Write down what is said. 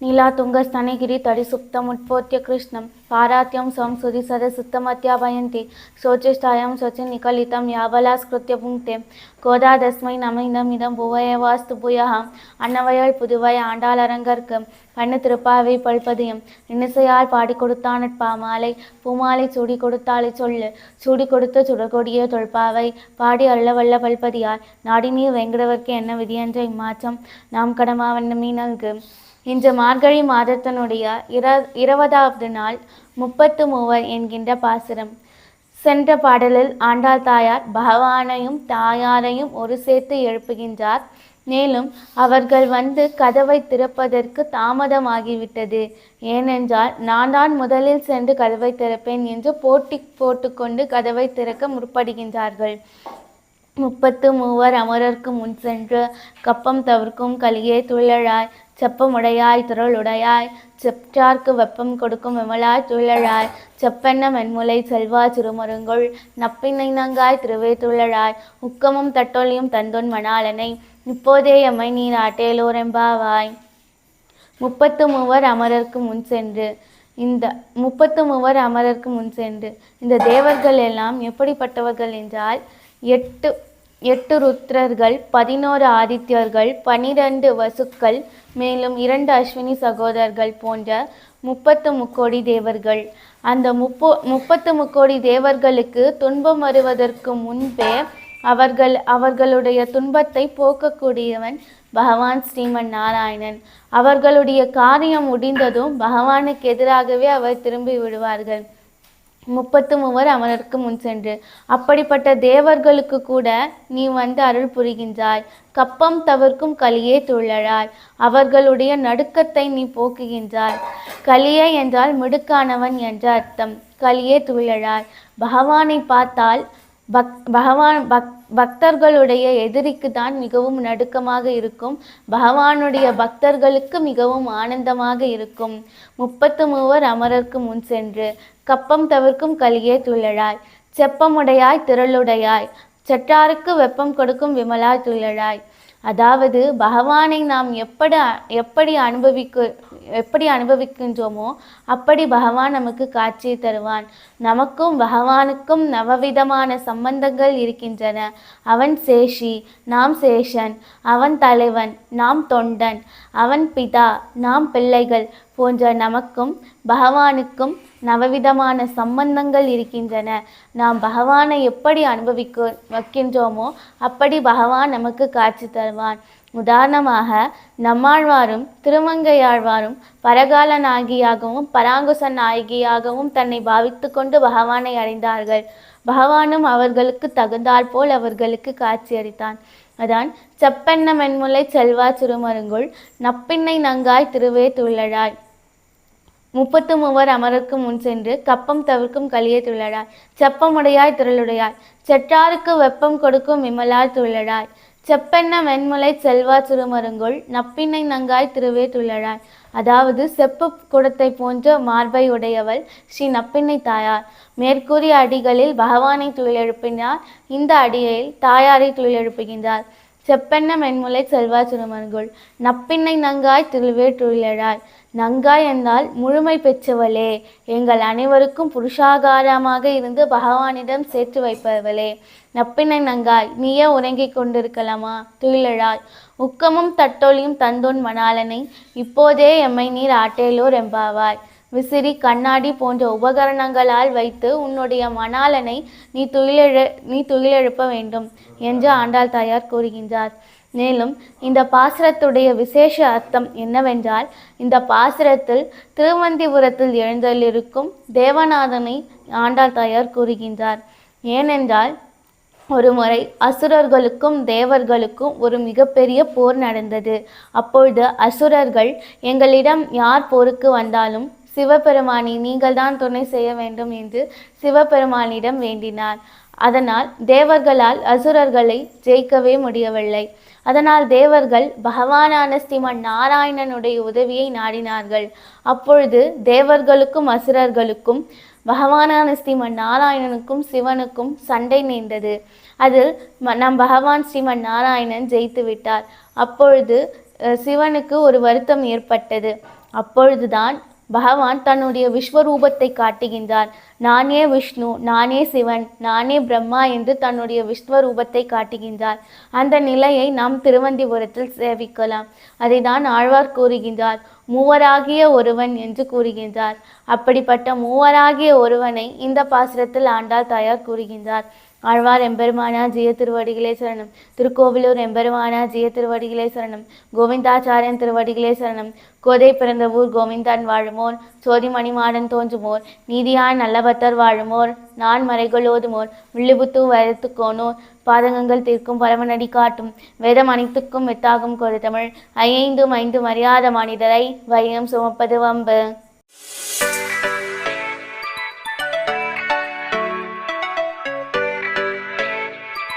నీలాతుంగ స్తనిగిరి తడి సుప్త ముట్పోత్య కృష్ణం పారాత్యం సంసుది సదసుత్తమత్యాభయంతి శోచేష్టాయం శోచి నికలితం యాబలాస్కృత్య పుంక్తే கோதாதஸ்மை நமைந்தமிதம் புவயவாஸ்து புயகம் அன்னவையால் புதுவாய் ஆண்டாள் அரங்கற்கு திருப்பாவை பல்பதியும் இன்னிசையால் பாடி கொடுத்தான் பாமாலை பூமாலை சூடி கொடுத்தாளை சொல்லு। சூடி கொடுத்த சுடகொடிய தொல்பாவை பாடி அள்ளவல்ல பல்பதியால் நாடினீர் வெங்கடவர்க்கு என்ன விதியென்ற இம்மாச்சம் நாம் கடமா வண்ணமே நல்கு இன்று மார்கழி மாதத்தினுடைய இர இருபதாவது நாள் முப்பத்து மூவர் என்கின்ற பாசுரம். சென்ற பாடலில் ஆண்டாள் தாயார் பகவானையும் தாயாரையும் ஒரு சேர்த்து எழுப்புகின்றார். மேலும் அவர்கள் வந்து கதவை திறப்பதற்கு தாமதமாகிவிட்டது. ஏனென்றால் நான் தான் முதலில் சென்று கதவை திறப்பேன் என்று போட்டி போட்டுக்கொண்டு கதவை திறக்க முற்படுகின்றார்கள். முப்பத்து மூவர் அமரர்க்கு முன் சென்று கப்பம் தவிர்க்கும் கலியே துள்ளழாய் செப்பமுடையாய் திரளுடையாய் செப்டார்க்கு வெப்பம் கொடுக்கும் விமலாய் துள்ளழாய் செப்பெண்ண மென்முலை செல்வா சிறுமருங்குள் நப்பின்னை நங்காய் திருவே துள்ளழாய் உக்கமும் தட்டொலியும் தந்தொன் மணாலனை இப்போதே எம்மை நீ நாட்டேலோரெம்பாவாய் முப்பத்து மூவர் அமரர்க்கு முன் சென்று இந்த முப்பத்து மூவர் அமரர்க்கு முன் சென்று இந்த தேவர்கள் எல்லாம் எப்படிப்பட்டவர்கள் என்றால் எட்டு எட்டு ருத்ரர்கள் பதினோரு ஆதித்யர்கள் பனிரெண்டு வசுக்கள் மேலும் இரண்டு அஸ்வினி சகோதரர்கள் போன்ற முப்பத்து முக்கோடி தேவர்கள். அந்த முப்போ முப்பத்து முக்கோடி தேவர்களுக்கு துன்பம் வருவதற்கு முன்பே அவர்கள் அவர்களுடைய துன்பத்தை போக்கக்கூடியவன் பகவான் ஸ்ரீமன் நாராயணன். அவர்களுடைய காரியம் முடிந்ததும் பகவானுக்கு எதிராகவே அவர் திரும்பி விடுவார்கள். முப்பத்து மூவர் அவனருக்கு முன் சென்று அப்படிப்பட்ட தேவர்களுக்கு கூட நீ வந்து அருள் புரிகின்றாய். கப்பம் தவிர்க்கும் கலியே துள்ளழாய் அவர்களுடைய நடுக்கத்தை நீ போக்குகின்றாய். கலியே என்றால் மிடுக்கானவன் என்ற அர்த்தம். கலியே துள்ளழாய் பகவானை பார்த்தால் பக் பகவான் பக் பக்தர்களுடைய எதிரிக்கு தான் மிகவும் நடுக்கமாக இருக்கும். பகவானுடைய பக்தர்களுக்கு மிகவும் ஆனந்தமாக இருக்கும். முப்பத்து மூவர் அமரர்க்கு முன் சென்று கப்பம் தவிர்க்கும் கலியே துள்ளழாய் செப்பமுடையாய் திரளுடையாய் சற்றாருக்கு வெப்பம் கொடுக்கும் விமலாய் துள்ளழாய் அதாவது பகவானை நாம் எப்படி எப்படி அனுபவிக்க எப்படி அனுபவிக்கின்றோமோ அப்படி பகவான் நமக்கு காட்சி தருவான். நமக்கும் பகவானுக்கும் நவவிதமான சம்பந்தங்கள் இருக்கின்றன. அவன் சேஷி நாம் சேஷன். அவன் தலைவன் நாம் தொண்டன். அவன் பிதா நாம் பிள்ளைகள். போன்ற நமக்கும் பகவானுக்கும் நவவிதமான சம்பந்தங்கள் இருக்கின்றன. நாம் பகவானை எப்படி அனுபவிக்க வைக்கின்றோமோ அப்படி பகவான் நமக்கு காட்சி தருவான். உதாரணமாக நம்மாழ்வாரும் திருமங்கையாழ்வாரும் பரகால நாயகியாகவும் பராங்குச நாயகியாகவும் தன்னை பாவித்து கொண்டு பகவானை அடைந்தார்கள். பகவானும் அவர்களுக்கு தகுந்தாற்போல் அவர்களுக்கு காட்சியளித்தான் அதான் செப்பெண்ண மென்முலை செல்வா திருமருங்குள் நப்பின்னை நங்காய் திருவே துள்ளழாய் முப்பத்து மூவர் அமருக்கு முன் சென்று கப்பம் தவிர்க்கும் கலியை துள்ளடாய் செப்பமுடையாய் திரளுடையாய். செற்றாருக்கு வெப்பம் கொடுக்கும் விமலாய் துள்ளடாய் செப்பெண்ண வெண்முலை செல்வா சிறுமருங்குள் நப்பின்னை நங்காய் திருவே துள்ளடாய் அதாவது செப்பு குடத்தை போன்ற மார்பை உடையவள் ஸ்ரீ நப்பின்னை தாயார். மேற்கூறிய அடிகளில் பகவானை துயிலெழுப்பினார் இந்த அடியில் தாயாரை துயிலெழுப்புகின்றார் செப்பெண்ண மென்முலை செல்வா திருமருங்குள் நப்பின்னை நங்காய் திருவே துயிலடாய் நங்காய் என்றால் முழுமை பெற்றவளே. எங்கள் அனைவருக்கும் புருஷாகாரமாக இருந்து பகவானிடம் சேர்த்து வைப்பவளே. நப்பினை நங்காய் நீயே உறங்கிக் கொண்டிருக்கலாமா? துயிலழாய். உக்கமும் தட்டொலியும் தந்தோன் மணாலனை இப்போதே எம்மை நீர் ஆட்டேலோர் எம்பாவாய் விசிறி கண்ணாடி போன்ற உபகரணங்களால் வைத்து உன்னுடைய மணாலனை நீ துயிலெழு நீ துயிலெழுப்ப வேண்டும் என்று ஆண்டாள் தாயார் கூறுகின்றார். மேலும் இந்த பாசுரத்துடைய விசேஷ அர்த்தம் என்னவென்றால் இந்த பாசுரத்தில் திருவந்திபுரத்தில் எழுந்தலிருக்கும் தேவநாதனை ஆண்டாள் தாயார் கூறுகின்றார். ஏனென்றால் ஒரு முறை அசுரர்களுக்கும் தேவர்களுக்கும் ஒரு மிகப்பெரிய போர் நடந்தது. அப்பொழுது அசுரர்கள் எங்களிடம் யார் போருக்கு வந்தாலும் சிவபெருமானி நீங்கள்தான் துணை செய்ய வேண்டும் என்று சிவபெருமானிடம் வேண்டினார். அதனால் தேவர்களால் அசுரர்களை ஜெயிக்கவே முடியவில்லை. அதனால் தேவர்கள் பகவானான ஸ்ரீமன் நாராயணனுடைய உதவியை நாடினார்கள். அப்பொழுது தேவர்களுக்கும் அசுரர்களுக்கும் பகவானான ஸ்ரீமன் நாராயணனுக்கும் சிவனுக்கும் சண்டை நீண்டது. அதில் ம- நம் பகவான் ஸ்ரீமன் நாராயணன் ஜெயித்து விட்டார். அப்பொழுது சிவனுக்கு ஒரு வருத்தம் ஏற்பட்டது. அப்பொழுதுதான் பகவான் தன்னுடைய விஸ்வரூபத்தை காட்டுகின்றார். நானே விஷ்ணு நானே சிவன் நானே பிரம்மா என்று தன்னுடைய விஸ்வரூபத்தை காட்டுகின்றார். அந்த நிலையை நாம் திருவந்திபுரத்தில் சேவிக்கலாம். அதை தான் ஆழ்வார் கூறுகின்றார். மூவராகிய ஒருவன் என்று கூறுகின்றார். அப்படிப்பட்ட மூவராகிய ஒருவனை இந்த பாசுரத்தில் ஆண்டாள் தாயார் கூறுகின்றார். ஆழ்வார் எம்பெருமானா ஜெய திருவடிகளே சரணம். திருக்கோவிலூர் எம்பெருமானா ஜெய திருவடிகளே சரணம். கோவிந்தாச்சாரியன் திருவடிகளே சரணம். கோதை பிறந்த ஊர் கோவிந்தான் வாழுமோர். சோதி மணிமாடன் தோன்றுமோர். நீதியான் நல்லபத்தர் வாழுமோர் நான் மறைகள் ஓதுமோர் வில்லுபுத்து வரத்துக்கோனோர் பாதகங்கள் தீர்க்கும் பரமநடி காட்டும் வேதம் அனைத்துக்கும் மெத்தாகும் கொரு தமிழ் ஐந்தும் ஐந்து மரியாத மனிதரை வையம் சுமப்பது வம்பு.